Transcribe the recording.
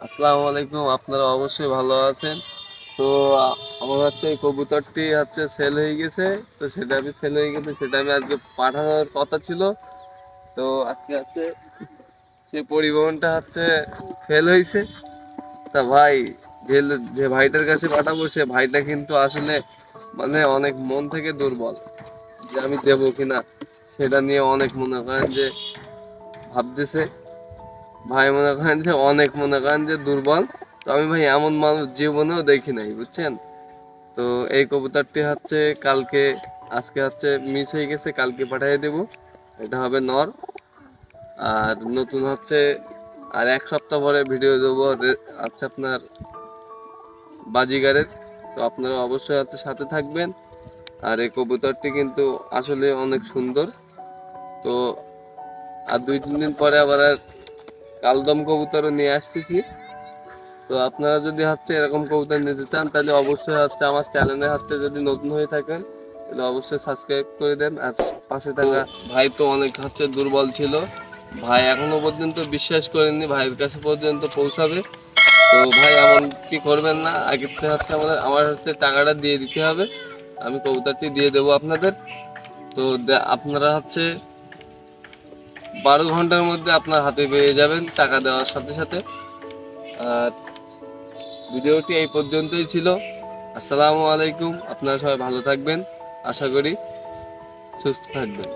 আসসালামু আলাইকুম, আপনারা অবশ্যই ভালো আছেন। তো, আমার হচ্ছে এই কবুতরটি হচ্ছে সেল হয়ে গেছে। তো সেটা আমি সেল হয়ে গেছে, সেটা আমি আজকে পাঠানোর কথা ছিল। তো আজকে হচ্ছে সে পরিবহনটা হচ্ছে ফেল হয়েছে। তা ভাই, যে যে ভাইটার কাছে পাঠাবো, সে ভাইটা কিন্তু আসলে মানে অনেক মন থেকে দুর্বল। যে আমি দেবো কিনা, সেটা নিয়ে অনেক মনে করেন যে ভাবতেছে। ভাই মনে করেন যে, অনেক মনে করেন যে দুর্বল। তো আমি ভাই এমন মানুষ জীবনেও দেখি নাই, বুঝছেন? তো এই কবুতরটি হচ্ছে কালকে, আজকে হচ্ছে মিস হয়ে গেছে, কালকে পাঠিয়ে দেব। এটা হবে নর। আর নতুন হচ্ছে, আর এক সপ্তাহ পরে ভিডিও দেবো আচ্ছা আপনার বাজিগারের। তো আপনারা অবশ্যই হচ্ছে সাথে থাকবেন। আর এই কবুতরটি কিন্তু আসলে অনেক সুন্দর। তো আর দুই তিন দিন পরে আবার আর কালদম কবুতরও নিয়ে আসতেছি। তো আপনারা যদি হচ্ছে এরকম কবুতর নিতে চান, তাহলে অবশ্যই হচ্ছে আমার চ্যানেলে হচ্ছে যদি নতুন হয়ে থাকেন, তাহলে অবশ্যই সাবস্ক্রাইব করে দেন। আর পাশে থাকা ভাই তো অনেক হচ্ছে দুর্বল ছিল। ভাই এখনও পর্যন্ত বিশ্বাস করেননি, ভাইয়ের কাছে পর্যন্ত পৌঁছাবে। তো ভাই এমন কি করবেন না আগের থেকে হচ্ছে আমাদের, আমার হচ্ছে টাকাটা দিয়ে দিতে হবে। আমি কবুতরটি দিয়ে দেবো আপনাদের। তো আপনারা হচ্ছে বারো ঘণ্টার মধ্যে আপনার হাতে পেয়ে যাবেন টাকা দেওয়ার সাথে সাথে। আর ভিডিওটি এই পর্যন্তই ছিল। আসসালামু আলাইকুম। আপনারা সবাই ভালো থাকবেন। আশা করি সুস্থ থাকবেন।